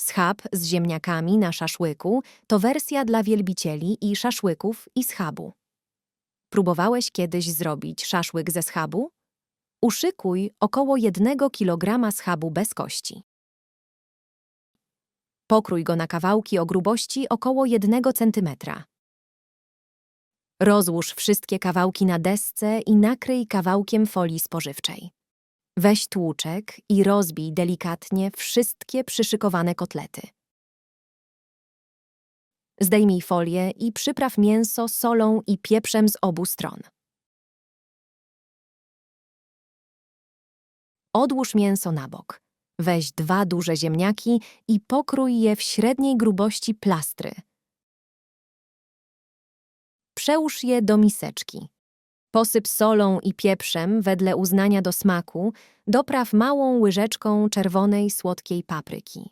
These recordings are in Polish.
Schab z ziemniakami na szaszłyku to wersja dla wielbicieli i szaszłyków i schabu. Próbowałeś kiedyś zrobić szaszłyk ze schabu? Uszykuj około 1 kg schabu bez kości. Pokrój go na kawałki o grubości około 1 cm. Rozłóż wszystkie kawałki na desce i nakryj kawałkiem folii spożywczej. Weź tłuczek i rozbij delikatnie wszystkie przyszykowane kotlety. Zdejmij folię i przypraw mięso solą i pieprzem z obu stron. Odłóż mięso na bok. Weź dwa duże ziemniaki i pokrój je w średniej grubości plastry. Przełóż je do miseczki. Posyp solą i pieprzem wedle uznania do smaku, dopraw małą łyżeczką czerwonej słodkiej papryki.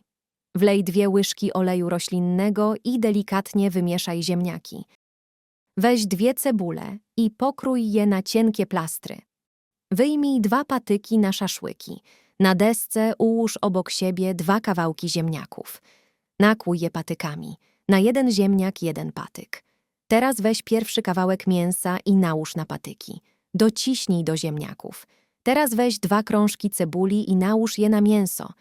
Wlej dwie łyżki oleju roślinnego i delikatnie wymieszaj ziemniaki. Weź dwie cebule i pokrój je na cienkie plastry. Wyjmij dwa patyki na szaszłyki. Na desce ułóż obok siebie dwa kawałki ziemniaków. Nakłuj je patykami. Na jeden ziemniak jeden patyk. Teraz weź pierwszy kawałek mięsa i nałóż na patyki. Dociśnij do ziemniaków. Teraz weź dwa krążki cebuli i nałóż je na mięso.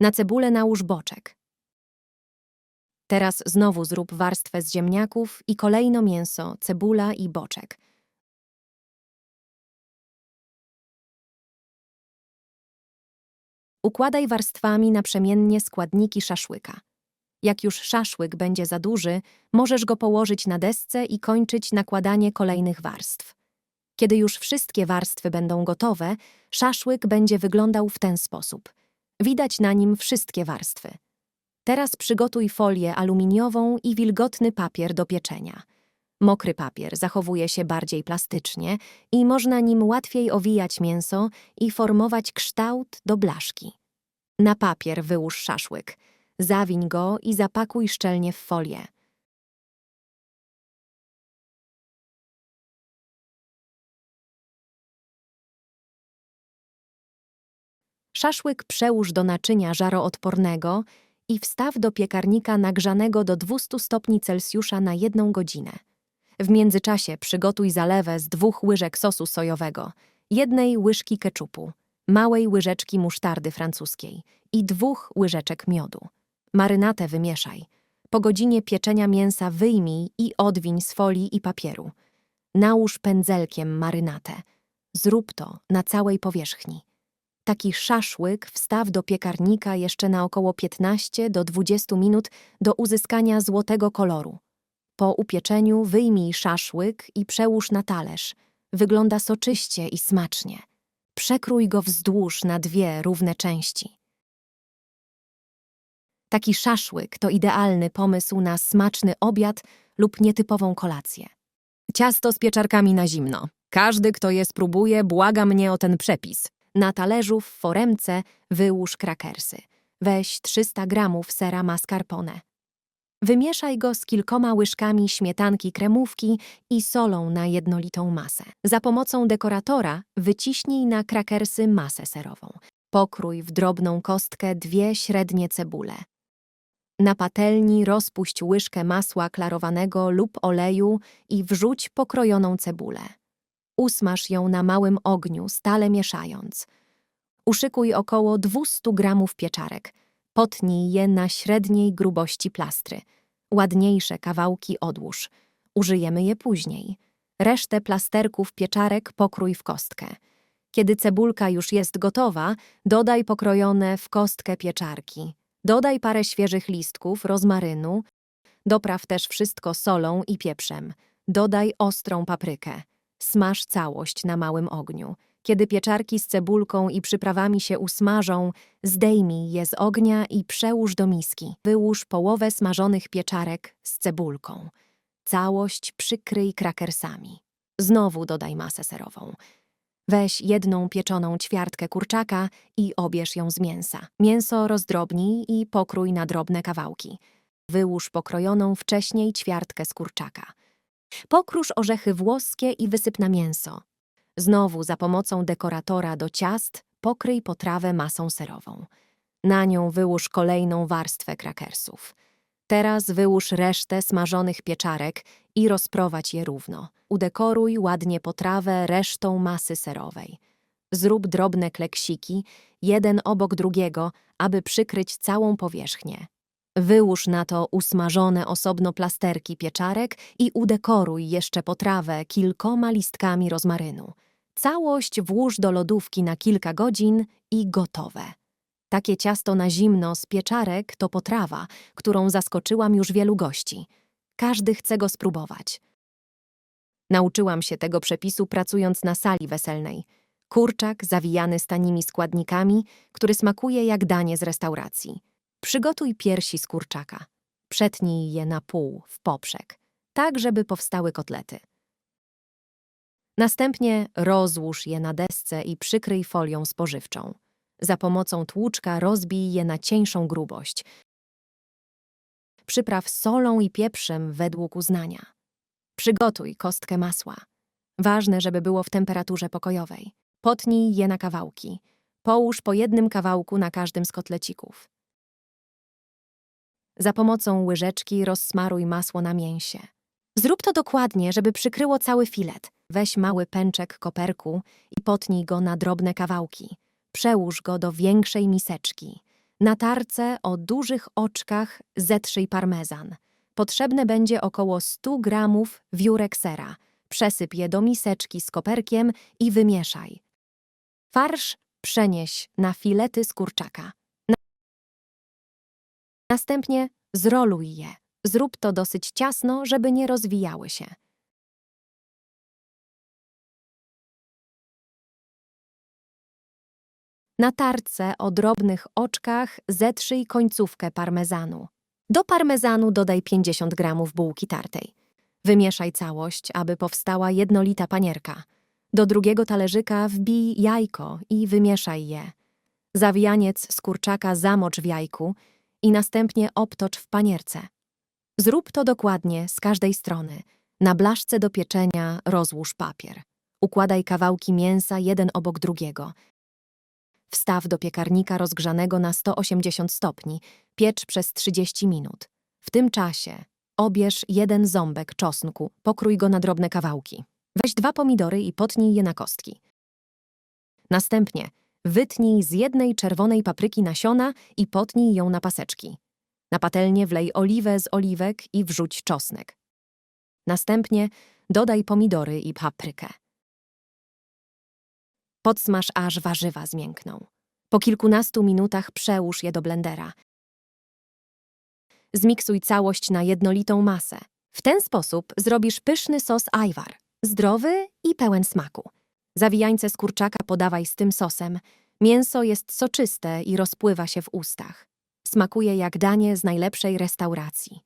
Na cebulę nałóż boczek. Teraz znowu zrób warstwę z ziemniaków i kolejno mięso, cebula i boczek. Układaj warstwami naprzemiennie składniki szaszłyka. Jak już szaszłyk będzie za duży, możesz go położyć na desce i kończyć nakładanie kolejnych warstw. Kiedy już wszystkie warstwy będą gotowe, szaszłyk będzie wyglądał w ten sposób. Widać na nim wszystkie warstwy. Teraz przygotuj folię aluminiową i wilgotny papier do pieczenia. Mokry papier zachowuje się bardziej plastycznie i można nim łatwiej owijać mięso i formować kształt do blaszki. Na papier wyłóż szaszłyk. Zawiń go i zapakuj szczelnie w folię. Szaszłyk przełóż do naczynia żaroodpornego i wstaw do piekarnika nagrzanego do 200 stopni Celsjusza na jedną godzinę. W międzyczasie przygotuj zalewę z dwóch łyżek sosu sojowego, jednej łyżki keczupu, małej łyżeczki musztardy francuskiej i dwóch łyżeczek miodu. Marynatę wymieszaj. Po godzinie pieczenia mięsa wyjmij i odwiń z folii i papieru. Nałóż pędzelkiem marynatę. Zrób to na całej powierzchni. Taki szaszłyk wstaw do piekarnika jeszcze na około 15 do 20 minut do uzyskania złotego koloru. Po upieczeniu wyjmij szaszłyk i przełóż na talerz. Wygląda soczyście i smacznie. Przekrój go wzdłuż na dwie równe części. Taki szaszłyk to idealny pomysł na smaczny obiad lub nietypową kolację. Ciasto z pieczarkami na zimno. Każdy, kto je spróbuje, błaga mnie o ten przepis. Na talerzu w foremce wyłóż krakersy. Weź 300 gramów sera mascarpone. Wymieszaj go z kilkoma łyżkami śmietanki kremówki i solą na jednolitą masę. Za pomocą dekoratora wyciśnij na krakersy masę serową. Pokrój w drobną kostkę dwie średnie cebule. Na patelni rozpuść łyżkę masła klarowanego lub oleju i wrzuć pokrojoną cebulę. Usmaż ją na małym ogniu, stale mieszając. Uszykuj około 200 gramów pieczarek. Potnij je na średniej grubości plastry. Ładniejsze kawałki odłóż. Użyjemy je później. Resztę plasterków pieczarek pokrój w kostkę. Kiedy cebulka już jest gotowa, dodaj pokrojone w kostkę pieczarki. Dodaj parę świeżych listków rozmarynu. Dopraw też wszystko solą i pieprzem. Dodaj ostrą paprykę. Smaż całość na małym ogniu. Kiedy pieczarki z cebulką i przyprawami się usmażą, zdejmij je z ognia i przełóż do miski. Wyłóż połowę smażonych pieczarek z cebulką. Całość przykryj krakersami. Znowu dodaj masę serową. Weź jedną pieczoną ćwiartkę kurczaka i obierz ją z mięsa. Mięso rozdrobnij i pokrój na drobne kawałki. Wyłóż pokrojoną wcześniej ćwiartkę z kurczaka. Pokrusz orzechy włoskie i wysyp na mięso. Znowu za pomocą dekoratora do ciast pokryj potrawę masą serową. Na nią wyłóż kolejną warstwę krakersów. Teraz wyłóż resztę smażonych pieczarek i rozprowadź je równo. Udekoruj ładnie potrawę resztą masy serowej. Zrób drobne kleksiki, jeden obok drugiego, aby przykryć całą powierzchnię. Wyłóż na to usmażone osobno plasterki pieczarek i udekoruj jeszcze potrawę kilkoma listkami rozmarynu. Całość włóż do lodówki na kilka godzin i gotowe. Takie ciasto na zimno z pieczarek to potrawa, którą zaskoczyłam już wielu gości. Każdy chce go spróbować. Nauczyłam się tego przepisu pracując na sali weselnej. Kurczak zawijany z tanimi składnikami, który smakuje jak danie z restauracji. Przygotuj piersi z kurczaka. Przetnij je na pół w poprzek, tak żeby powstały kotlety. Następnie rozłóż je na desce i przykryj folią spożywczą. Za pomocą tłuczka rozbij je na cieńszą grubość. Przypraw solą i pieprzem według uznania. Przygotuj kostkę masła. Ważne, żeby było w temperaturze pokojowej. Potnij je na kawałki. Połóż po jednym kawałku na każdym z kotlecików. Za pomocą łyżeczki rozsmaruj masło na mięsie. Zrób to dokładnie, żeby przykryło cały filet. Weź mały pęczek koperku i potnij go na drobne kawałki. Przełóż go do większej miseczki. Na tarce o dużych oczkach zetrzyj parmezan. Potrzebne będzie około 100 gramów wiórek sera. Przesyp je do miseczki z koperkiem i wymieszaj. Farsz przenieś na filety z kurczaka. Na- Następnie zroluj je. Zrób to dosyć ciasno, żeby nie rozwijały się. Na tarce o drobnych oczkach zetrzyj końcówkę parmezanu. Do parmezanu dodaj 50 gramów bułki tartej. Wymieszaj całość, aby powstała jednolita panierka. Do drugiego talerzyka wbij jajko i wymieszaj je. Zawijaniec z kurczaka zamocz w jajku i następnie obtocz w panierce. Zrób to dokładnie z każdej strony. Na blaszce do pieczenia rozłóż papier. Układaj kawałki mięsa jeden obok drugiego. Wstaw do piekarnika rozgrzanego na 180 stopni, piecz przez 30 minut. W tym czasie obierz jeden ząbek czosnku, pokrój go na drobne kawałki. Weź dwa pomidory i potnij je na kostki. Następnie wytnij z jednej czerwonej papryki nasiona i potnij ją na paseczki. Na patelnię wlej oliwę z oliwek i wrzuć czosnek. Następnie dodaj pomidory i paprykę. Podsmaż aż warzywa zmiękną. Po kilkunastu minutach przełóż je do blendera. Zmiksuj całość na jednolitą masę. W ten sposób zrobisz pyszny sos ajwar, zdrowy i pełen smaku. Zawijańce z kurczaka podawaj z tym sosem. Mięso jest soczyste i rozpływa się w ustach. Smakuje jak danie z najlepszej restauracji.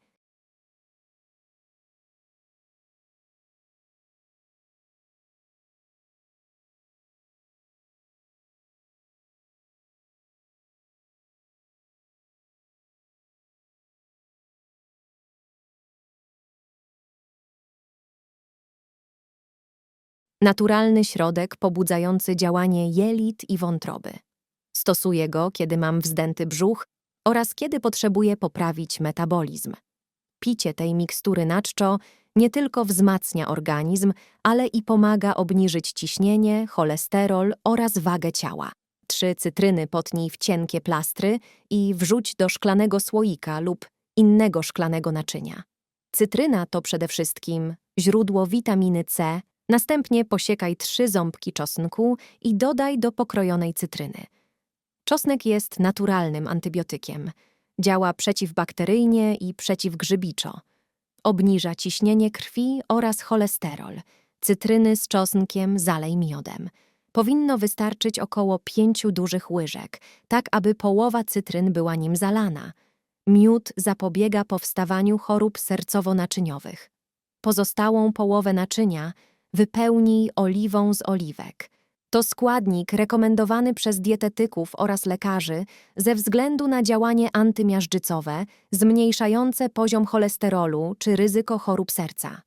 Naturalny środek pobudzający działanie jelit i wątroby. Stosuję go, kiedy mam wzdęty brzuch oraz kiedy potrzebuję poprawić metabolizm. Picie tej mikstury na czczo nie tylko wzmacnia organizm, ale i pomaga obniżyć ciśnienie, cholesterol oraz wagę ciała. Trzy cytryny potnij w cienkie plastry i wrzuć do szklanego słoika lub innego szklanego naczynia. Cytryna to przede wszystkim źródło witaminy C, następnie posiekaj trzy ząbki czosnku i dodaj do pokrojonej cytryny. Czosnek jest naturalnym antybiotykiem. Działa przeciwbakteryjnie i przeciwgrzybiczo. Obniża ciśnienie krwi oraz cholesterol. Cytryny z czosnkiem zalej miodem. Powinno wystarczyć około pięciu dużych łyżek, tak aby połowa cytryn była nim zalana. Miód zapobiega powstawaniu chorób sercowo-naczyniowych. Pozostałą połowę naczynia wypełnij oliwą z oliwek. To składnik rekomendowany przez dietetyków oraz lekarzy ze względu na działanie antymiażdżycowe, zmniejszające poziom cholesterolu czy ryzyko chorób serca.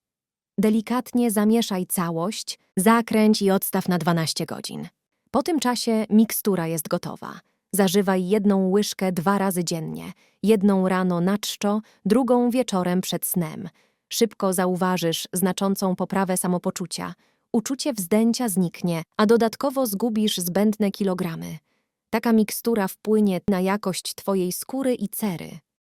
Delikatnie zamieszaj całość, zakręć i odstaw na 12 godzin. Po tym czasie mikstura jest gotowa. Zażywaj jedną łyżkę dwa razy dziennie. Jedną rano na czczo, drugą wieczorem przed snem. Szybko zauważysz znaczącą poprawę samopoczucia. Uczucie wzdęcia zniknie, a dodatkowo zgubisz zbędne kilogramy. Taka mikstura wpłynie na jakość twojej skóry i cery.